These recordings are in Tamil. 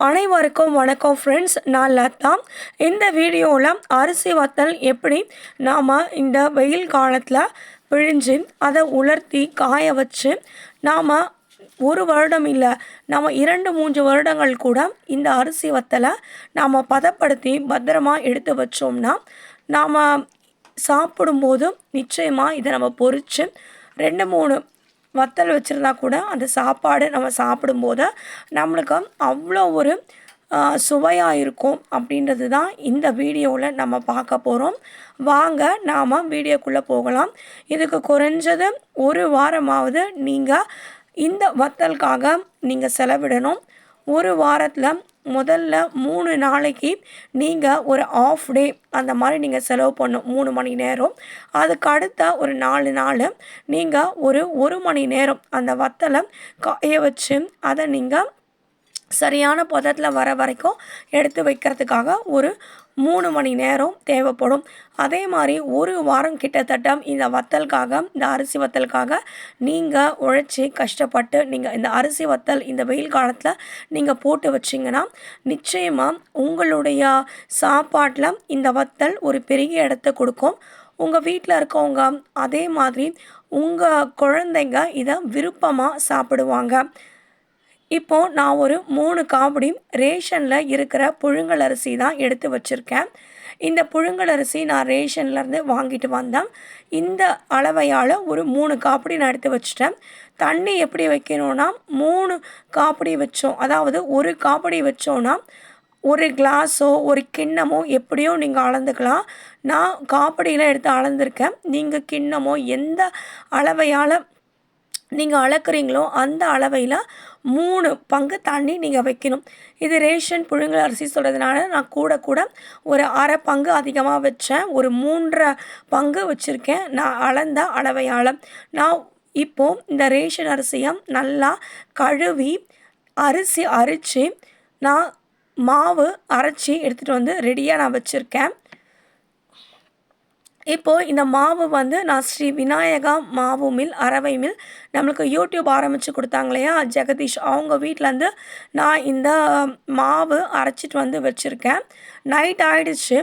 அனைவருக்கும் வணக்கம் ஃப்ரெண்ட்ஸ் நான் லதா. இந்த வீடியோவில் அரிசி வத்தல் எப்படி நாம் இந்த வெயில் காலத்தில் பிழிஞ்சு அதை உலர்த்தி காய வச்சு நாம் ஒரு வருடம் இல்லை நம்ம இரண்டு மூன்று வருடங்கள் கூட இந்த அரிசி வத்தலை நாம் பதப்படுத்தி பத்திரமா எடுத்து வச்சோம்னா நாம் சாப்பிடும்போது நிச்சயமாக இதை நம்ம பொறிச்சு ரெண்டு மூணு வத்தல் வச்சுருந்தா கூட அந்த சாப்பாடு நம்ம சாப்பிடும்போது நம்மளுக்கு அவ்வளோ ஒரு சுவையாக இருக்கும் அப்படின்றது தான் இந்த வீடியோவில் நம்ம பார்க்க போகிறோம் வாங்க நாம் வீடியோக்குள்ளே போகலாம். இதுக்கு குறைஞ்சது ஒரு வாரமாவது நீங்கள் இந்த வத்தலுக்காக நீங்கள் செலவிடணும். ஒரு வாரத்தில் முதல்ல மூணு நாளைக்கு நீங்கள் ஒரு ஆஃப் டே அந்த மாதிரி நீங்கள் செலவு பண்ணும் மூணு மணி நேரம். அதுக்கு அடுத்த ஒரு நாலு நாள் நீங்கள் ஒரு ஒரு மணி நேரம் அந்த வத்தலை காய வச்சு அதை நீங்கள் சரியான பதத்தில் வர வரைக்கும் எடுத்து வைக்கிறதுக்காக ஒரு மூணு மணி நேரம் தேவைப்படும். அதே மாதிரி ஒரு வாரம் கிட்டத்தட்ட இந்த வத்தலுக்காக இந்த அரிசி வத்தலுக்காக நீங்கள் உழைச்சி கஷ்டப்பட்டு நீங்கள் இந்த அரிசி வத்தல் இந்த வெயில் காலத்தில் நீங்கள் போட்டு வச்சிங்கன்னா நிச்சயமாக உங்களுடைய சாப்பாட்டில் இந்த வத்தல் ஒரு பெரிய இடத்த கொடுக்கும். உங்கள் வீட்டில் இருக்கவங்க அதே மாதிரி உங்கள் குழந்தைங்க இதை விருப்பமாக சாப்பிடுவாங்க. இப்போது நான் ஒரு மூணு காபடி ரேஷனில் இருக்கிற புழுங்கல் அரிசி தான் எடுத்து வச்சுருக்கேன். இந்த புழுங்கல் அரிசி நான் ரேஷன்லேருந்து வாங்கிட்டு வந்தேன். இந்த அளவையால் ஒரு மூணு காப்படி நான் எடுத்து வச்சுட்டேன். தண்ணி எப்படி வைக்கணும்னா மூணு காப்படி வச்சோம். அதாவது ஒரு காப்படி வச்சோன்னா ஒரு கிளாஸோ ஒரு கிண்ணமோ எப்படியோ நீங்கள் அளந்துக்கலாம். நான் காப்படியில் எடுத்து அளந்துருக்கேன். நீங்கள் கிண்ணமோ எந்த அளவையால் நீங்கள் அளக்குறீங்களோ அந்த அளவையில் மூணு பங்கு தண்ணி நீங்கள் வைக்கணும். இது ரேஷன் புழுங்கல் அரிசி சொல்கிறதுனால நான் கூட கூட ஒரு அரை பங்கு அதிகமாக வச்சேன். ஒரு மூன்றரை பங்கு வச்சுருக்கேன். நான் அளந்த அளவையால். நான் இப்போது இந்த ரேஷன் அரிசியை நல்லா கழுவி அரிசி அரித்து நான் மாவு அரைச்சி எடுத்துகிட்டு வந்து ரெடியாக நான் வச்சுருக்கேன். இப்போது இந்த மாவு வந்து நான் ஸ்ரீ விநாயகா மாவு மில் அரவை மில் நம்மளுக்கு யூடியூப் ஆரம்பித்து கொடுத்தாங்க இல்லையா ஜெகதீஷ் அவங்க வீட்டிலேருந்து நான் இந்த மாவு அரைச்சிட்டு வந்து வச்சுருக்கேன். நைட் ஆகிடுச்சு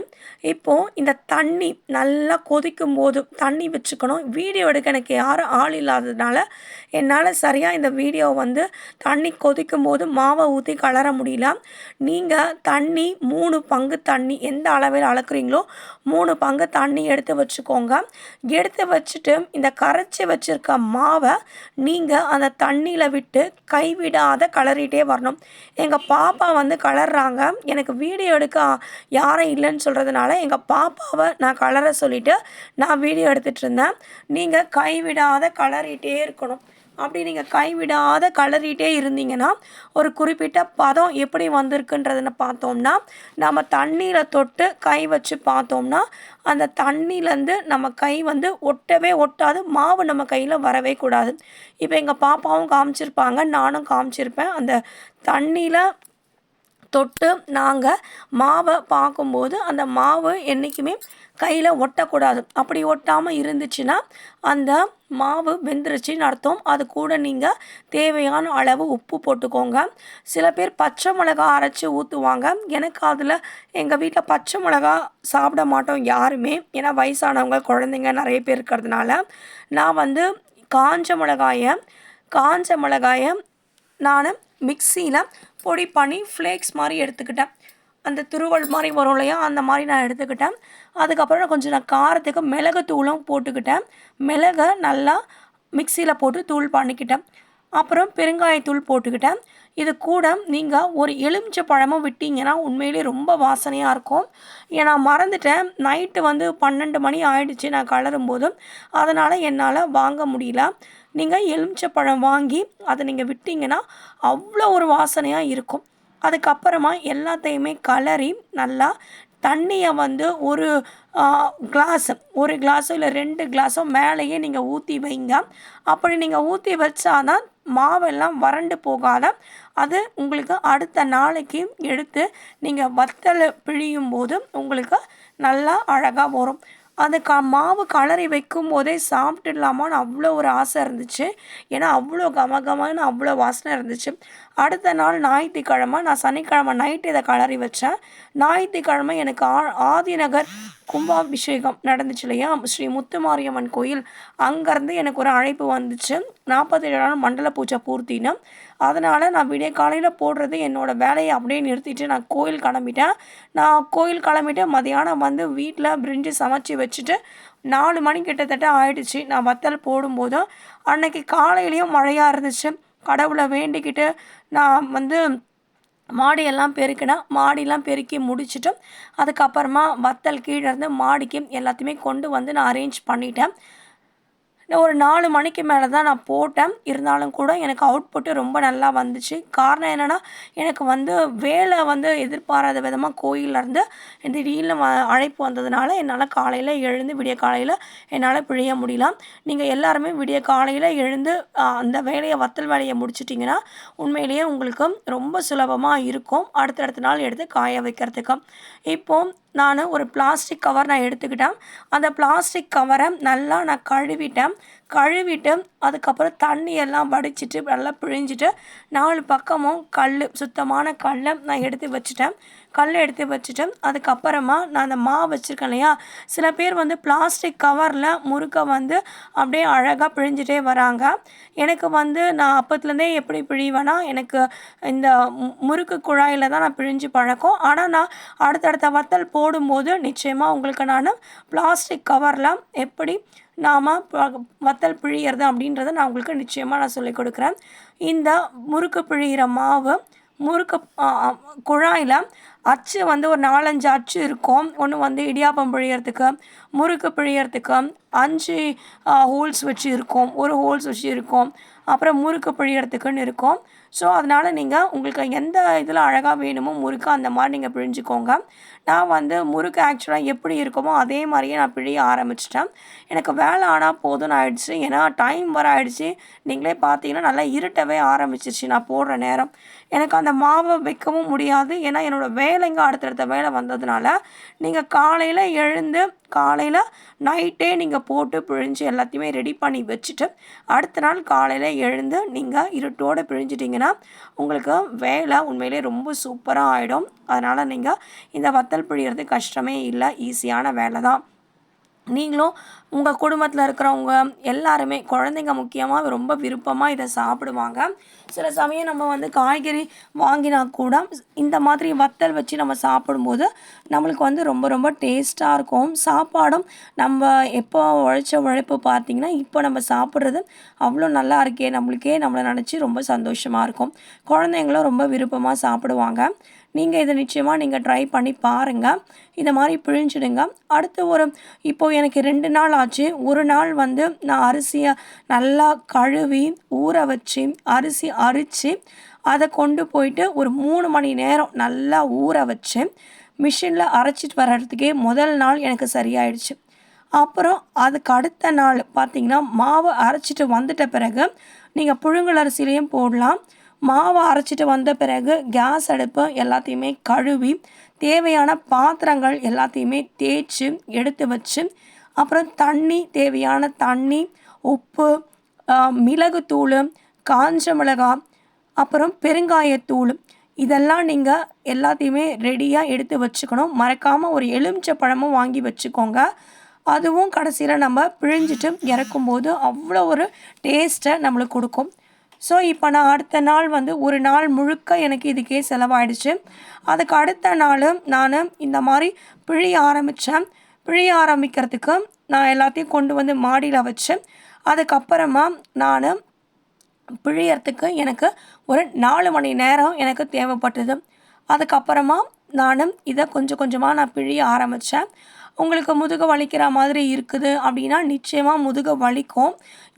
இப்போது இந்த தண்ணி நல்லா கொதிக்கும் போது தண்ணி வச்சுக்கணும். வீடியோ எடுக்க எனக்கு யாரும் ஆள் இல்லாததுனால என்னால் சரியாக இந்த வீடியோ வந்து தண்ணி கொதிக்கும் போது மாவை ஊற்றி கலர முடியல. நீங்கள் தண்ணி மூணு பங்கு தண்ணி எந்த அளவில் அளக்குறீங்களோ மூணு பங்கு தண்ணி எடுத்து வச்சுக்கோங்க. எடுத்து வச்சுட்டு இந்த கரைச்சி வச்சுருக்க மாவை நீங்கள் அந்த தண்ணியில் விட்டு கைவிடாத கலரிட்டே வரணும். எங்கள் பாப்பா வந்து கலர்றாங்க. எனக்கு வீடியோ எடுக்க யாரும் இல்லைன்னு சொல்கிறதுனால எங்கள் பாப்பாவை நான் கலர சொல்லிவிட்டு நான் வீடியோ எடுத்துகிட்டு இருந்தேன். நீங்கள் கைவிடாத கலரிட்டே இருக்கணும். அப்படி நீங்கள் கைவிடாத கலரிட்டே இருந்தீங்கன்னா ஒரு குறிப்பிட்ட பதம் எப்படி வந்திருக்குன்றதுன்னு பார்த்தோம்னா நம்ம தண்ணியில் தொட்டு கை வச்சு பார்த்தோம்னா அந்த தண்ணியிலேருந்து நம்ம கை வந்து ஒட்டவே ஒட்டாது மாவு நம்ம கையில் வரவே கூடாது. இப்போ எங்கள் பாப்பாவும் காமிச்சிருப்பாங்க நானும் காமிச்சிருப்பேன். அந்த தண்ணியில் தொட்டு நாங்கள் மாவை பார்க்கும்போது அந்த மாவு என்றைக்குமே கையில் ஒட்டக்கூடாது. அப்படி ஒட்டாமல் இருந்துச்சுன்னா அந்த மாவு வெந்துருச்சு அர்த்தம். அது கூட நீங்கள் தேவையான அளவு உப்பு போட்டுக்கோங்க. சில பேர் பச்சை மிளகா அரைச்சி ஊற்றுவாங்க எனக்கு அதில் எங்கள் வீட்டில் பச்சை மிளகா சாப்பிட மாட்டோம் யாருமே. ஏன்னா வயசானவங்க குழந்தைங்க நிறைய பேர் இருக்கிறதுனால நான் வந்து காஞ்ச மிளகாயை காஞ்ச மிளகாயை நான் மிக்சியில் பொடி பண்ணி ஃப்ளேக்ஸ் மாதிரி எடுத்துக்கிட்டேன். அந்த துருவல் மாதிரி வரும் இல்லையா அந்த மாதிரி நான் எடுத்துக்கிட்டேன். அதுக்கப்புறம் நான் கொஞ்சம் நான் காரத்துக்கு மிளகு தூளும் போட்டுக்கிட்டேன். மிளகை நல்லா மிக்சியில் போட்டு தூள் பண்ணிக்கிட்டேன். அப்புறம் பெருங்காயத்தூள் போட்டுக்கிட்டேன். இது கூட நீங்கள் ஒரு எலுமிச்சை பழமும் விட்டிங்கன்னா உண்மையிலே ரொம்ப வாசனையாக இருக்கும். ஏன்னா மறந்துட்டேன். நைட்டு வந்து பன்னெண்டு மணி ஆயிடுச்சு நான் கலரும் போதும் அதனால் என்னால் வாங்க முடியல. நீங்கள் எலுமிச்சை பழம் வாங்கி அதை நீங்கள் விட்டிங்கன்னா அவ்வளோ ஒரு வாசனையாக இருக்கும். அதுக்கப்புறமா எல்லாத்தையுமே கலரி நல்லா தண்ணியை வந்து ஒரு கிளாஸ் ஒரு கிளாஸோ இல்லை ரெண்டு கிளாஸோ மேலேயே நீங்கள் ஊற்றி வைங்க. அப்படி நீங்கள் ஊற்றி வச்சாதான் மாவெல்லாம் வறண்டு போகாத. அது உங்களுக்கு அடுத்த நாளைக்கு எடுத்து நீங்கள் வத்தலை பிழியும் போது உங்களுக்கு நல்லா அழகாக வரும். அந்த க மாவு கலரி வைக்கும் போதே சாப்பிட்டுடலாமான்னு அவ்வளோ ஒரு ஆசை இருந்துச்சு. ஏன்னா அவ்வளோ கம கமன்னு அவ்வளோ வாசனை இருந்துச்சு. அடுத்த நாள் ஞாயிற்றுக்கிழமை நான் சனிக்கிழமை நைட்டு இதை கலரி வச்சேன். ஞாயிற்றுக்கிழமை எனக்கு ஆ ஆதிநகர் கும்பாபிஷேகம் நடந்துச்சு இல்லையா? ஸ்ரீ முத்துமாரியம்மன் கோயில். அங்கேருந்து எனக்கு ஒரு அழைப்பு வந்துச்சு. நாற்பத்தேழு நாள் மண்டல பூஜை பூர்த்தின்னு அதனால் நான் விடிய காலையில் போடுறது என்னோடய வேலையை அப்படியே நிறுத்திட்டு நான் கோயில் கிளம்பிட்டேன். நான் கோயில் கிளம்பிட்டு மதியானம் வந்து வீட்டில் பிரிஞ்சு சமைச்சு வச்சுட்டு நாலு மணி கிட்டத்தட்ட ஆயிடுச்சு. நான் வத்தல் போடும்போதும் அன்னைக்கு காலையிலையும் மழையாக இருந்துச்சு. கடவுளை வேண்டிக்கிட்டு நான் வந்து மாடியெல்லாம் பெருக்கினா மாடியெல்லாம் பெருக்கி முடிச்சுட்டு அதுக்கப்புறமா வத்தல் கீழே இருந்து மாடிக்கு எல்லாத்தையுமே கொண்டு வந்து நான் அரேஞ்ச் பண்ணிட்டேன். ஒரு நாலு மணிக்கு மேலே தான் நான் போட்டேன். இருந்தாலும் கூட எனக்கு அவுட்புட்டு ரொம்ப நல்லா வந்துச்சு. காரணம் என்னென்னா எனக்கு வந்து வேலை வந்து எதிர்பாராத விதமாக கோயிலேருந்து திடீர்னு வ அழைப்பு வந்ததுனால என்னால் காலையில் எழுந்து விடிய காலையில் என்னால் பிழிய முடியல. நீங்கள் எல்லாருமே விடிய காலையில் எழுந்து அந்த வேலையை வத்தல் வேலையை முடிச்சிட்டிங்கன்னா உண்மையிலேயே உங்களுக்கு ரொம்ப சுலபமாக இருக்கும். அடுத்தடுத்த நாள் எடுத்து காய வைக்கிறதுக்கு. இப்போது நான் ஒரு பிளாஸ்டிக் கவர் நான் எடுத்துக்கிட்டேன். அந்த பிளாஸ்டிக் கவரை நல்லா நான் கழுவிட்டேன். கழுவிட்டு அதுக்கப்புறம் தண்ணி எல்லாம் வடிச்சிட்டு நல்லா பிழிஞ்சிட்டு நாலு பக்கமும் கல் சுத்தமான கல்லை நான் எடுத்து வச்சுட்டேன். கல் எடுத்து வச்சுட்டு அதுக்கப்புறமா நான் அந்த மாவு வச்சுருக்கேன் இல்லையா? சில பேர் வந்து பிளாஸ்டிக் கவரில் முறுக்கை வந்து அப்படியே அழகாக பிழிஞ்சிட்டே வராங்க. எனக்கு வந்து நான் அப்பத்துலேருந்தே எப்படி பிழிவேன்னா எனக்கு இந்த மு- முறுக்கு குழாயில் தான் நான் பிழிஞ்சு பழக்கம். ஆனால் நான் அடுத்தடுத்த வத்தல் போடும்போது நிச்சயமாக உங்களுக்கு நான் பிளாஸ்டிக் கவரில் எப்படி நாம் வத்தல் பிழியறது அப்படின்றத நான் உங்களுக்கு நிச்சயமாக நான் சொல்லிக் கொடுக்குறேன். இந்த முறுக்கு பிழிகிற மாவு முறுக்கு குழாயில் அச்சு வந்து ஒரு நாலஞ்சு அச்சு இருக்கும். ஒன்று வந்து இடியாப்பம் பிழியறதுக்கு முறுக்கு பிழியறதுக்கு அஞ்சு ஹோல்ஸ் வச்சு இருக்கும். ஒரு ஹோல்ஸ் வச்சு இருக்கும். அப்புறம் முறுக்கு பிழியறதுக்குன்னு இருக்கும். ஸோ அதனால் நீங்கள் உங்களுக்கு எந்த இதில் அழகாக வேணுமோ முறுக்கு அந்த மாதிரி நீங்கள் பிழிஞ்சுக்கோங்க. நான் வந்து முறுக்கு ஆக்சுவலாக எப்படி இருக்குமோ அதே மாதிரியே நான் பிழிய ஆரம்பிச்சிட்டேன். எனக்கு வேலை ஆனால் போதும்னு ஆயிடுச்சு. ஏன்னா டைம் வர ஆயிடுச்சு. நீங்களே பார்த்தீங்கன்னா நல்லா இருட்டவே ஆரம்பிச்சிருச்சு. நான் போடுற நேரம். எனக்கு அந்த மாவை வைக்கவும் முடியாது. ஏன்னா என்னோடய வேலைங்க அடுத்தடுத்த வேலை வந்ததுனால நீங்கள் காலையில் எழுந்து காலையில் நைட்டே நீங்கள் போட்டு பிழிஞ்சு எல்லாத்தையுமே ரெடி பண்ணி வச்சுட்டு அடுத்த நாள் காலையில் எழுந்து நீங்கள் இருட்டோடு பிழிஞ்சிட்டிங்கன்னா உங்களுக்கு வேலை உண்மையிலே ரொம்ப சூப்பராக ஆகிடும் அதனால் நீங்கள் இந்த வத்தல் பிழியறது கஷ்டமே இல்லை ஈஸியான வேலை தான் நீங்களும் உங்கள் குடும்பத்தில் இருக்கிறவங்க எல்லாருமே குழந்தைங்க முக்கியமாக ரொம்ப விருப்பமாக இதை சாப்பிடுவாங்க. சில சமயம் நம்ம வந்து காய்கறி வாங்கினா கூட இந்த மாதிரி வத்தல் வச்சு நம்ம சாப்பிடும்போது நம்மளுக்கு வந்து ரொம்ப ரொம்ப டேஸ்ட்டாக இருக்கும். சாப்பாடும் நம்ம எப்போ உழைச்ச உழைப்பு பார்த்திங்கன்னா இப்போ நம்ம சாப்பிட்றது அவ்வளோ நல்லா இருக்கே நம்மளுக்கே நம்மளை நினச்சி ரொம்ப சந்தோஷமாக இருக்கும். குழந்தைங்களும் ரொம்ப விருப்பமாக சாப்பிடுவாங்க. நீங்கள் இதை நிச்சயமாக நீங்கள் ட்ரை பண்ணி பாருங்கள் இந்த மாதிரி பிழிஞ்சிடுங்க. அடுத்து ஒரு இப்போ எனக்கு ரெண்டு நாள் ஆச்சு. ஒரு நாள் வந்து நான் அரிசியை நல்லா கழுவி ஊற வச்சு அரிசி அரித்து அதை கொண்டு போயிட்டு ஒரு மூணு மணி நேரம் நல்லா ஊற வச்சு மிஷினில் அரைச்சிட்டு வர்றதுக்கே முதல் நாள் எனக்கு சரியாயிடுச்சு. அப்புறம் அதுக்கு அடுத்த நாள் பார்த்திங்கன்னா மாவை அரைச்சிட்டு வந்துட்ட பிறகு நீங்கள் புழுங்கல் அரிசிலையும் போடலாம். மாவை அரைச்சிட்டு வந்த பிறகு கேஸ் அடுப்பு எல்லாத்தையுமே கழுவி தேவையான பாத்திரங்கள் எல்லாத்தையுமே தேய்ச்சி எடுத்து வச்சு அப்புறம் தண்ணி தேவையான தண்ணி உப்பு மிளகுத்தூள் காஞ்ச மிளகாய் அப்புறம் பெருங்காயத்தூள். இதெல்லாம் நீங்கள் எல்லாத்தையுமே ரெடியாக எடுத்து வச்சுக்கணும். மறக்காமல் ஒரு எலுமிச்சை பழமும் வாங்கி வச்சுக்கோங்க. அதுவும் கடைசியில் நம்ம பிழிஞ்சிட்டு இறக்கும்போது அவ்வளோ ஒரு டேஸ்ட்டை நம்மளுக்கு கொடுக்கும். ஸோ இப்போ நான் அடுத்த நாள் வந்து ஒரு நாள் முழுக்க எனக்கு இதுக்கே செலவாயிடுச்சு. அதுக்கு அடுத்த நாள் நான் இந்த மாதிரி பிழிய ஆரம்பித்தேன் பிழிய ஆரம்பிக்கிறதுக்கு நான் எல்லாத்தையும் கொண்டு வந்து மாடியில் வச்சு அதுக்கப்புறமா நான் பிழியறதுக்கு எனக்கு ஒரு நாலு மணி நேரம் எனக்கு தேவைப்பட்டது. அதுக்கப்புறமா நான் இதை கொஞ்சம் கொஞ்சமாக நான் பிழிய ஆரம்பித்தேன் உங்களுக்கு முதுக வலிக்கிற மாதிரி இருக்குது அப்படின்னா நிச்சயமாக முதுக வலிக்கும்.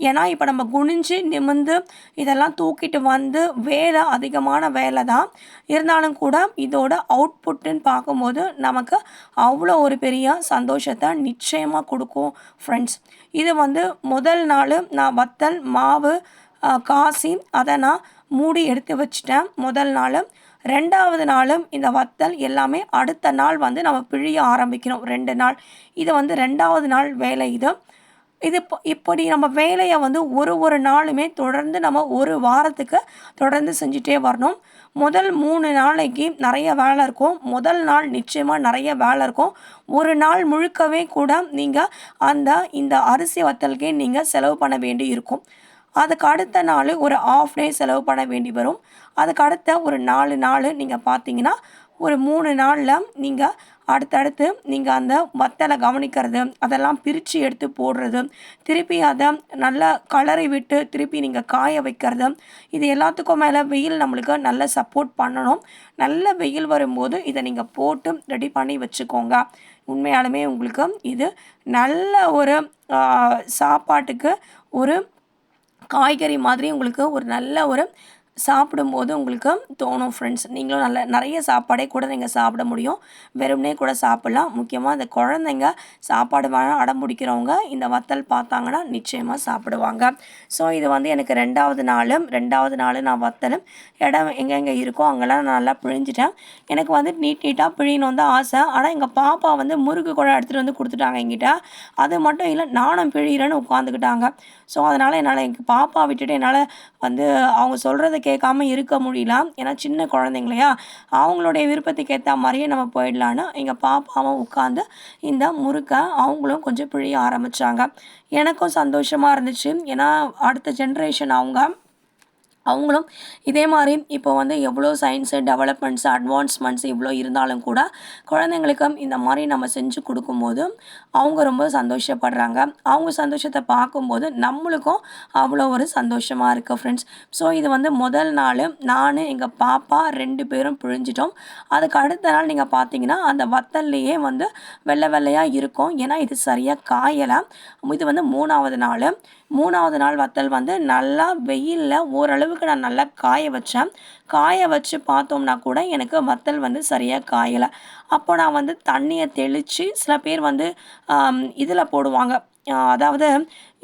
ஏன்னா இப்போ நம்ம குனிஞ்சு நிமிந்து இதெல்லாம் தூக்கிட்டு வந்து வேலை அதிகமான வேலை தான். இருந்தாலும் கூட இதோட அவுட்புட்டுன்னு பார்க்கும்போது நமக்கு அவ்வளோ ஒரு பெரிய சந்தோஷத்தை நிச்சயமாக கொடுக்கும் ஃப்ரெண்ட்ஸ் இது வந்து முதல் நாள் நான் வத்தல் மாவு காசி அதை நான் மூடி எடுத்து வச்சிட்டேன். முதல் நாள் ரெண்டாவது நாளும் இந்த வத்தல் எல்லாமே அடுத்த நாள் வந்து நம்ம பிழிய ஆரம்பிக்கணும். ரெண்டு நாள். இது வந்து ரெண்டாவது நாள் வேலை இது. இது இப்போ இப்படி நம்ம வேலையை வந்து ஒரு ஒரு நாளுமே தொடர்ந்து நம்ம ஒரு வாரத்துக்கு தொடர்ந்து செஞ்சுட்டே வரணும். முதல் மூணு நாளைக்கு நிறைய வேலை இருக்கும். முதல் நாள் நிச்சயமாக நிறைய வேலை இருக்கும். ஒரு நாள் முழுக்கவே கூட நீங்கள் அந்த இந்த அரிசி வத்தலுக்கே நீங்கள் செலவு பண்ண வேண்டி இருக்கும். அதுக்கு அடுத்த நாள் ஒரு ஆஃப் டே செலவு பண்ண வேண்டி வரும். அதுக்கு அடுத்த ஒரு நாலு நாள் நீங்கள் பார்த்தீங்கன்னா ஒரு மூணு நாளில் நீங்கள் அடுத்தடுத்து நீங்கள் அந்த வத்தலை கவனிக்கிறது அதெல்லாம் பிரித்து எடுத்து போடுறது திருப்பி அதை நல்லா கலரை விட்டு திருப்பி நீங்கள் காய வைக்கிறது இது எல்லாத்துக்கும் மேலே வெயில் நம்மளுக்கு நல்ல சப்போர்ட் பண்ணணும். நல்ல வெயில் வரும்போது இதை நீங்கள் போட்டு ரெடி பண்ணி வச்சுக்கோங்க. உண்மையாலுமே உங்களுக்கு இது நல்ல ஒரு சாப்பாட்டுக்கு ஒரு காய்கறி மாதிரி உங்களுக்கு ஒரு நல்ல ஒரு சாப்பிடும்போது உங்களுக்கு தோணும் ஃப்ரெண்ட்ஸ் நீங்களும் நல்ல நிறைய சாப்பாடே கூட நீங்கள் சாப்பிட முடியும். வெறுமனே கூட சாப்பிட்லாம். முக்கியமாக இந்த குழந்தைங்க சாப்பாடு வேணாம் அடம் பிடிக்கிறவங்க இந்த வத்தல் பார்த்தாங்கன்னா நிச்சயமாக சாப்பிடுவாங்க. ஸோ இது வந்து எனக்கு ரெண்டாவது நாளும் ரெண்டாவது நாள் நான் வத்தலும் இடம் எங்கெங்கே இருக்கோ அங்கெல்லாம் நான் நல்லா பிழிஞ்சிட்டேன். எனக்கு வந்து நீட் நீட்டாக பிழியணும் தான் ஆசை. ஆனால் எங்கள் பாப்பா வந்து முறுக்கு குழா எடுத்துகிட்டு வந்து கொடுத்துட்டாங்க எங்கிட்ட அது மட்டும் இல்லை நானும் பிழிகிறேன்னு உட்காந்துக்கிட்டாங்க ஸோ அதனால் என்னால் எங்கள் பாப்பா விட்டுட்டு என்னால் வந்து அவங்க சொல்கிறத கேட்காம இருக்க முடியல. ஏன்னா சின்ன குழந்தைங்களையா? அவங்களுடைய விருப்பத்துக்கு ஏற்ற மாதிரியே நம்ம போயிடலான்னு எங்கள் பாப்பாவும் உட்காந்து இந்த முறுக்கை அவங்களும் கொஞ்சம் பிழிய ஆரம்பித்தாங்க எனக்கும் சந்தோஷமாக இருந்துச்சு. ஏன்னா அடுத்த ஜென்ரேஷன் அவங்க அவங்களும் இதே மாதிரி இப்போ வந்து எவ்வளோ சயின்ஸு டெவலப்மெண்ட்ஸ் அட்வான்ஸ்மெண்ட்ஸ் இவ்வளோ இருந்தாலும் கூட குழந்தைங்களுக்கும் இந்த மாதிரி நம்ம செஞ்சு கொடுக்கும்போது அவங்க ரொம்ப சந்தோஷப்படுறாங்க. அவங்க சந்தோஷத்தை பார்க்கும்போது நம்மளுக்கும் அவ்வளோ ஒரு சந்தோஷமாக இருக்குது ஃப்ரெண்ட்ஸ் ஸோ இது வந்து முதல் நாள் நான் எங்கள் பாப்பா ரெண்டு பேரும் பிழிஞ்சிட்டோம். அதுக்கு அடுத்த நாள் நீங்கள் பார்த்தீங்கன்னா அந்த வத்தல்லையே வந்து வெள்ளை வெள்ளையாக இருக்கும். ஏன்னா இது சரியாக காயலை. இது வந்து மூணாவது நாள். மூணாவது நாள் வத்தல் வந்து நல்லா வெயிலில் ஓரளவு அளவுக்கு நான் நல்லா காய வச்சேன். காய வச்சு பார்த்தோம்னா கூட எனக்கு வத்தல் வந்து சரியாக காயலை. அப்போ நான் வந்து தண்ணியை தெளித்து சில பேர் வந்து இதில் போடுவாங்க. அதாவது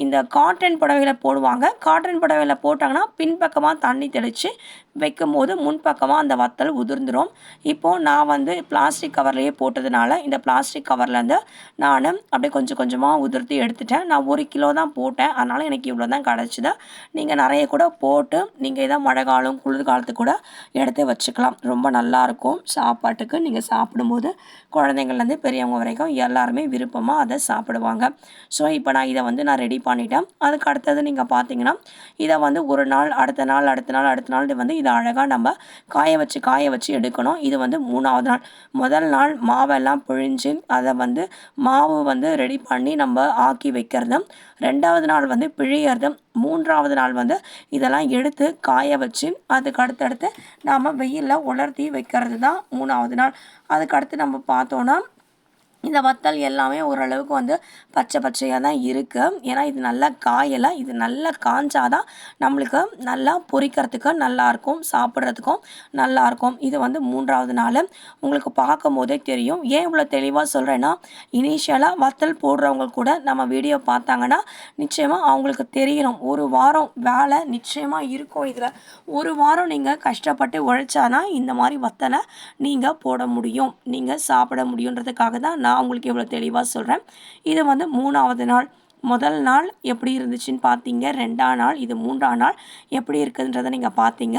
இந்த காட்டன் புடவையில் போடுவாங்க. காட்டன் புடவையில் போட்டாங்கன்னா பின்பக்கமாக தண்ணி தெளித்து வைக்கும்போது முன்பக்கமாக அந்த வத்தல் உதிர்ந்துடும் இப்போது நான் வந்து பிளாஸ்டிக் கவர்லேயே போட்டதுனால இந்த பிளாஸ்டிக் கவர்லேருந்து நான் அப்படியே கொஞ்சம் கொஞ்சமாக உதிர்த்து எடுத்துட்டேன். நான் ஒரு கிலோ தான் போட்டேன். அதனால் எனக்கு இவ்வளோ தான் கிடச்சிது. நீங்கள் நிறைய கூட போட்டு நீங்கள் இதை மழை காலம் குளிர் காலத்துக்கு கூட எடுத்து வச்சுக்கலாம். ரொம்ப நல்லாயிருக்கும் சாப்பாட்டுக்கு நீங்கள் சாப்பிடும்போது குழந்தைங்கள்லேருந்து பெரியவங்க வரைக்கும் எல்லாருமே விருப்பமாக அதை சாப்பிடுவாங்க. ஸோ இப்போ நான் இதை வந்து நான் ரெடி பண்ணிட்டேன் அதுக்கு அடுத்தது நீங்கள் பார்த்தீங்கன்னா இதை வந்து ஒரு நாள் அடுத்த நாள் அடுத்த நாள் அடுத்த நாள் இது வந்து இதை அழகாக நம்ம காய வச்சு காய வச்சு எடுக்கணும். இது வந்து மூணாவது நாள். முதல் நாள் மாவெல்லாம் பிழிஞ்சு அதை வந்து மாவு வந்து ரெடி பண்ணி நம்ம ஆக்கி வைக்கிறது ரெண்டாவது நாள் வந்து பிழியறது மூன்றாவது நாள் வந்து இதெல்லாம் எடுத்து காய வச்சு அதுக்கு அடுத்தடுத்து நாம் வெயிலில் உலர்த்தி வைக்கிறது தான் மூணாவது நாள். அதுக்கு அடுத்து நம்ம பார்த்தோன்னா இந்த வத்தல் எல்லாமே ஓரளவுக்கு வந்து பச்சை பச்சையாக தான் இருக்குது ஏன்னா இது நல்லா காயலை இது நல்லா காஞ்சாதான் நம்மளுக்கு நல்லா பொரிக்கிறதுக்கு நல்லாயிருக்கும் சாப்பிட்றதுக்கும் நல்லாயிருக்கும் இது வந்து மூன்றாவது நாள். உங்களுக்கு பார்க்கும் போதே தெரியும். ஏன் இவ்வளோ தெளிவாக சொல்கிறேன்னா இனிஷியலாக வத்தல் போடுறவங்க கூட நம்ம வீடியோ பார்த்தாங்கன்னா நிச்சயமாக அவங்களுக்கு தெரியணும். ஒரு வாரம் வேலை நிச்சயமாக இருக்கும் இதில். ஒரு வாரம் நீங்கள் கஷ்டப்பட்டு உழைச்சாதான் இந்த மாதிரி வத்தலை நீங்கள் போட முடியும். நீங்கள் சாப்பிட முடியுன்றதுக்காக தான் நான் உங்களுக்கு இவ்வளோ தெளிவாக சொல்கிறேன் இது வந்து மூணாவது நாள். முதல் நாள் எப்படி இருந்துச்சுன்னு பார்த்தீங்க ரெண்டாம் நாள் இது மூன்றாம் நாள் எப்படி இருக்குதுன்றதை நீங்கள் பார்த்தீங்க.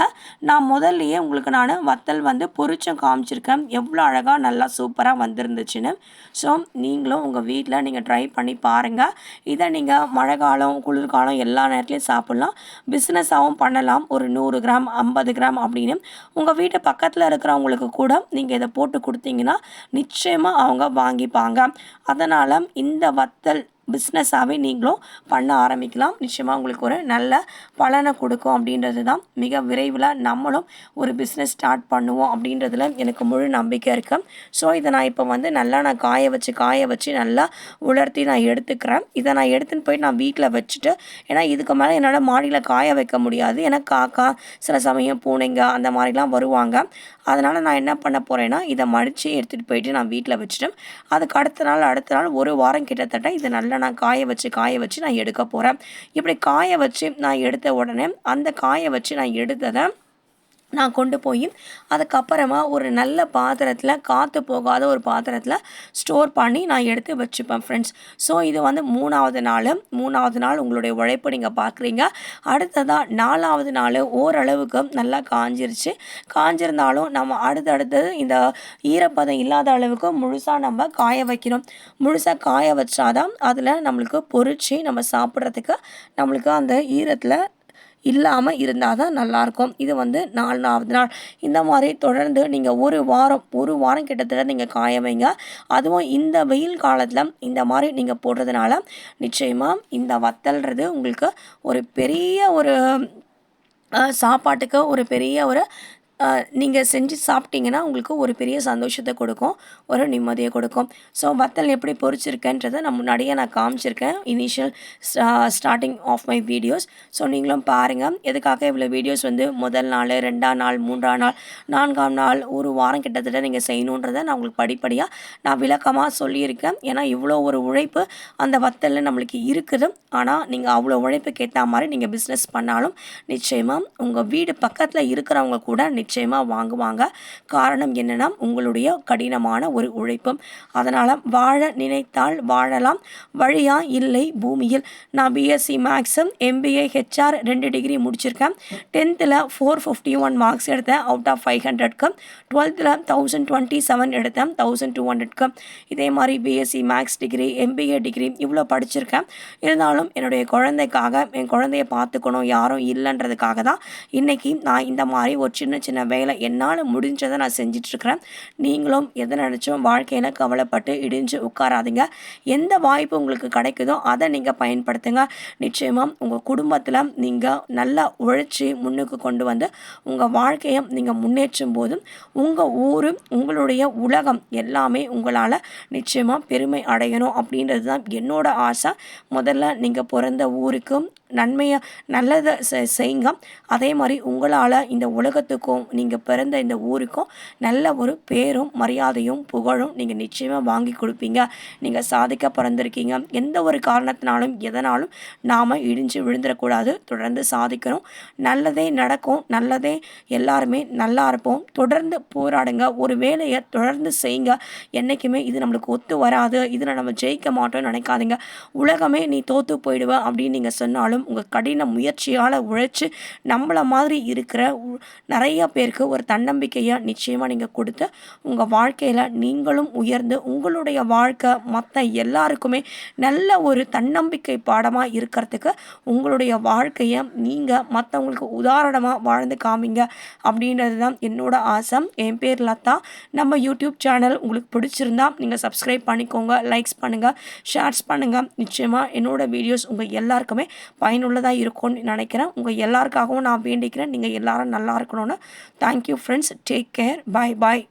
நான் முதல்லையே உங்களுக்கு நான் வத்தல் வந்து பொரிச்சும் காமிச்சிருக்கேன். எவ்வளோ அழகாக நல்லா சூப்பராக வந்திருந்துச்சுன்னு. ஸோ நீங்களும் உங்கள் வீட்டில் நீங்கள் ட்ரை பண்ணி பாருங்கள் இதை நீங்கள் மழை காலம் குளிர்காலம் எல்லா நேரத்துலையும் சாப்பிட்லாம். பிஸ்னஸாகவும் பண்ணலாம். ஒரு நூறு கிராம் ஐம்பது கிராம் அப்படின்னு. உங்கள் வீட்டு பக்கத்தில் இருக்கிறவங்களுக்கு கூட நீங்கள் இதை போட்டு கொடுத்தீங்கன்னா நிச்சயமாக அவங்க வாங்கிப்பாங்க. அதனால் இந்த வத்தல் பிஸ்னஸாகவே நீங்களும் பண்ண ஆரம்பிக்கலாம். நிச்சயமாக உங்களுக்கு ஒரு நல்ல பலனை கொடுக்கும் அப்படின்றது தான் மிக விரைவில் நம்மளும் ஒரு பிஸ்னஸ் ஸ்டார்ட் பண்ணுவோம் அப்படின்றதுல எனக்கு முழு நம்பிக்கை இருக்குது ஸோ இதை நான் இப்போ வந்து நல்லா நான் காய வச்சு காய வச்சு நல்லா உலர்த்தி நான் எடுத்துக்கிறேன். இதை நான் எடுத்துன்னு போய் நான் வீட்டில் வச்சுட்டு ஏன்னா இதுக்கு மேலே என்னால் மாடியில் காய வைக்க முடியாது. ஏன்னா காக்கா சில சமயம் பூனைங்க அந்த மாதிரிலாம் வருவாங்க. அதனால் நான் என்ன பண்ண போகிறேன்னா இதை மடித்து எடுத்துகிட்டு போயிட்டு நான் வீட்டில் வச்சுட்டேன் அதுக்கு அடுத்த நாள் அடுத்த நாள் ஒரு வாரம் கிட்டத்தட்ட இதை நல்லா நான் காய வச்சு காய வச்சு நான் எடுக்க போகிறேன் இப்படி காய வச்சு நான் எடுத்த உடனே அந்த காய வச்சு நான் எடுத்ததை நான் கொண்டு போய் அதுக்கப்புறமா ஒரு நல்ல பாத்திரத்தில் காற்று போகாத ஒரு பாத்திரத்தில் ஸ்டோர் பண்ணி நான் எடுத்து வச்சுப்பேன் ஃப்ரெண்ட்ஸ் ஸோ இது வந்து மூணாவது நாள். மூணாவது நாள் உங்களுடைய உழைப்பு நீங்கள் பார்க்குறீங்க அடுத்ததாக நாலாவது நாள் ஓரளவுக்கு நல்லா காஞ்சிருச்சு. காஞ்சிருந்தாலும் நம்ம அடுத்தடுத்தது இந்த ஈரப்பதம் இல்லாத அளவுக்கு முழுசாக நம்ம காய வைக்கணும். முழுசாக காய வச்சாதான் அதில் நம்மளுக்கு பொறிச்சு நம்ம சாப்பிட்றதுக்கு நம்மளுக்கு அந்த ஈரத்தில் இல்லாமல் இருந்தால் தான் நல்லாயிருக்கும். இது வந்து நாலாவது நாள். இந்த மாதிரி தொடர்ந்து நீங்கள் ஒரு வாரம் ஒரு வாரம் கிட்டத்தட்ட நீங்கள் காய வைங்க. அதுவும் இந்த வெயில் காலத்தில் இந்த மாதிரி நீங்கள் போடுறதுனால நிச்சயமாக இந்த வத்தல்ன்றது உங்களுக்கு ஒரு பெரிய ஒரு சாப்பாட்டுக்கு ஒரு பெரிய ஒரு நீங்கள் செஞ்சு சாப்பிட்டீங்கன்னா உங்களுக்கு ஒரு பெரிய சந்தோஷத்தை கொடுக்கும் ஒரு நிம்மதியை கொடுக்கும். ஸோ வத்தல் எப்படி பொறிச்சிருக்கேன்றதை நான் முன்னாடியே நான் காமிச்சிருக்கேன். Initial starting of my videos so நீங்களும் பாருங்கள் எதுக்காக இவ்வளோ வீடியோஸ் வந்து முதல் நாள் ரெண்டாம் நாள் மூன்றாம் நாள் நான்காம் நாள் ஒரு வாரம் கிட்டத்தட்ட நீங்கள் செய்யணுன்றதை நான் உங்களுக்கு படிப்படியாக நான் விளக்கமாக சொல்லியிருக்கேன். ஏன்னா இவ்வளோ ஒரு உழைப்பு அந்த வத்தலில் நம்மளுக்கு இருக்குது. ஆனால் நீங்கள் அவ்வளோ உழைப்புக்கு ஏற்ற மாதிரி நீங்கள் பிஸ்னஸ் பண்ணாலும் நிச்சயமாக உங்கள் வீடு பக்கத்தில் இருக்கிறவங்க கூட நிச்சயமாக வாங்குவாங்க. காரணம் என்னென்னா உங்களுடைய கடினமான ஒரு உழைப்பும். அதனால் வாழ நினைத்தால் வாழலாம். வழியா இல்லை பூமியில். நான் பிஎஸ்சி மேக்ஸும் எம்பிஏ ஹெச்ஆர் ரெண்டு டிகிரி முடிச்சிருக்கேன். டென்த்தில் ஃபோர் ஃபிஃப்டி ஒன் மார்க்ஸ் எடுத்தேன். அவுட் ஆஃப் ஃபைவ் ஹண்ட்ரட்க்கு டுவெல்த்தில் தௌசண்ட் டுவெண்ட்டி செவன் எடுத்தேன். தௌசண்ட் டூ ஹண்ட்ரட்க்கு இதே மாதிரி BSc maths degree MBA degree இவ்வளோ படிச்சிருக்கேன். இருந்தாலும் என்னுடைய குழந்தைக்காக என் குழந்தைய பார்த்துக்கணும் யாரும் இல்லைன்றதுக்காக தான் இன்றைக்கி நான் இந்த மாதிரி ஒரு சின்ன சின்ன சின்ன வேலை. என்னால் முடிஞ்சதை நான் செஞ்சிட்ருக்கிறேன். நீங்களும் எதை நினச்சோம் வாழ்க்கையில் கவலைப்பட்டு இடிஞ்சு உட்காராதீங்க. எந்த வாய்ப்பு உங்களுக்கு கிடைக்குதோ அதை நீங்கள் பயன்படுத்துங்க. நிச்சயமாக உங்கள் குடும்பத்தில் நீங்கள் நல்லா உழைச்சி முன்னுக்கு கொண்டு வந்து உங்கள் வாழ்க்கையை நீங்கள் முன்னேற்றும் போதும் உங்கள் ஊர் உங்களுடைய உலகம் எல்லாமே உங்களால் நிச்சயமாக பெருமை அடையணும் அப்படின்றது தான் என்னோட ஆசை. முதல்ல நீங்கள் பிறந்த ஊருக்கும் நன்மையை நல்லதை செய்யுங்க அதே மாதிரி உங்களால் இந்த உலகத்துக்கும் நீங்கள் பிறந்த இந்த ஊருக்கும் நல்ல ஒரு பேரும் மரியாதையும் புகழும் நீங்கள் நிச்சயமாக வாங்கி கொடுப்பீங்க. நீங்கள் சாதிக்க பிறந்திருக்கீங்க. எந்த ஒரு காரணத்தினாலும் எதனாலும் நாம் இடிஞ்சு விழுந்துடக்கூடாது. தொடர்ந்து சாதிக்கணும். நல்லதே நடக்கும். நல்லதே எல்லாருமே நல்லா இருப்போம். தொடர்ந்து போராடுங்க. ஒரு வேலையை தொடர்ந்து செய்யுங்க. என்றைக்குமே இது நம்மளுக்கு ஒத்து வராது. இதில் நம்ம ஜெயிக்க மாட்டோம்னு நினைக்காதீங்க. உலகமே நீ தோற்று போயிடுவ அப்படின்னு நீங்கள் சொன்னாலும் உங்கள் கடின முயற்சியால் உழைச்சி நம்மளை மாதிரி இருக்கிற நிறைய பேருக்கு ஒரு தன்னம்பிக்கையை நிச்சயமாக நீங்கள் கொடுத்து உங்கள் வாழ்க்கையில் நீங்களும் உயர்ந்து உங்களுடைய வாழ்க்கை மற்ற எல்லாருக்குமே நல்ல ஒரு தன்னம்பிக்கை பாடமாக இருக்கிறதுக்கு உங்களுடைய வாழ்க்கையை நீங்கள் மற்றவங்களுக்கு உதாரணமாக வாழ்ந்து காமிங்க அப்படின்றது தான் என்னோட ஆசை. என் பேர் லதா. நம்ம யூடியூப் சேனல் உங்களுக்கு பிடிச்சிருந்தா நீங்கள் சப்ஸ்கிரைப் பண்ணிக்கோங்க லைக்ஸ் பண்ணுங்கள் ஷேர்ஸ் பண்ணுங்கள் நிச்சயமாக என்னோடய வீடியோஸ் உங்கள் எல்லாருக்குமே பயனுள்ளதாக இருக்கும்னு நினைக்கிறேன். உங்கள் எல்லாருக்காகவும் நான் வேண்டிக்கிறேன். நீங்கள் எல்லாரும் நல்லா இருக்கணும்னு thank you friends take care bye bye